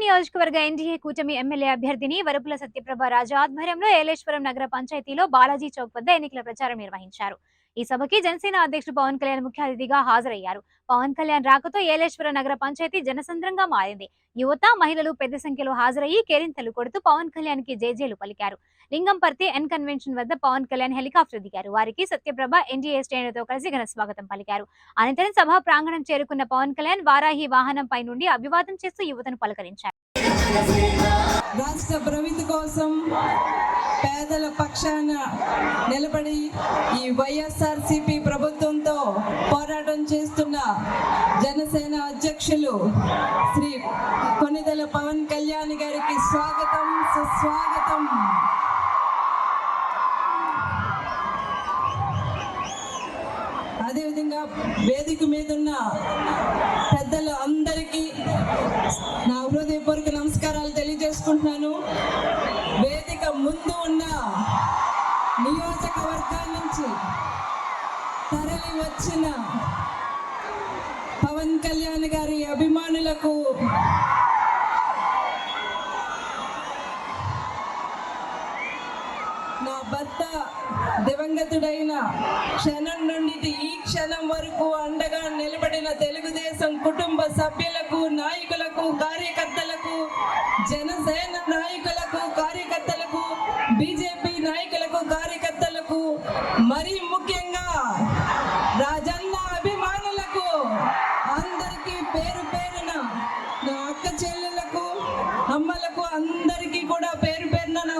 నియోజకవర్గ ఎన్డీఏ కూటమి ఎమ్మెల్యే అభ్యర్థిని వరపుల సత్యప్రభ రాజు ఆధ్వర్యంలో ఏలేశ్వరం నగర పంచాయతీలో బాలాజీ చౌక్ వద్ద ఎన్నికల ప్రచారం నిర్వహించారు. ఈ సభకి జనసేన అధ్యక్షుడు పవన్ కళ్యాణ్ ముఖ్య అతిథిగా హాజరయ్యారు. పవన్ కళ్యాణ్ రాకతో ఏలేశ్వరం నగర పంచాయతీ జనసంద్రంగా మారింది. యువత మహిళలు పెద్ద సంఖ్యలో హాజరయ్యి కేరింతలు కొడుతూ పవన్ కళ్యాణ్కి జేజేలు పలికారు. లింగంపర్తి ఎన్ కన్వెన్షన్ వద్ద పవన్ కళ్యాణ్ హెలికాప్టర్ దిగారు. వారికి సత్యప్రభ ఎన్డీఏ శ్రేణులతో కలిసి ఘన స్వాగతం పలికారు. అనంతరం సభా ప్రాంగణం చేరుకున్న పవన్ కళ్యాణ్ వారాహి వాహనంపై నుండి అభివాదం చేస్తూ యువతను పలకరించారు. రాష్ట్ర ప్రగతి కోసం పేదల పక్షాన నిలబడి ఈ వైఎస్ఆర్ సిపి ప్రభుత్వంతో పోరాటం చేస్తున్న జనసేన అధ్యక్షులు శ్రీ కొనిదల పవన్ కళ్యాణ్ గారికి స్వాగతం సుస్వాగతం. అదేవిధంగా వేదిక మీద ఉన్న పెద్దలు అందరికీ నా హృదయపూర్వక నమస్కారాలు తెలియజేసుకుంటున్నాను. వేదిక ముందు ఉన్న నియోజకవర్గాల నుంచి తరలి వచ్చిన పవన్ కళ్యాణ్ గారి అభిమానులకు నా భర్త దివంగతుడైన క్షణం నుండి ఈ క్షణం వరకు అండగా నిలబడిన తెలుగుదేశం కుటుంబ సభ్యులకు నాయకులకు కార్యకర్తలకు జనసేన నాయకులకు కార్యకర్తలకు బీజేపీ నాయకులకు కార్యకర్తలకు మరీ ముఖ్యంగా రాజన్న అభిమానులకు అందరికీ పేరు పేరున నా అక్క చెల్లెలకు అమ్మలకు అందరికీ కూడా పేరు పేరున నా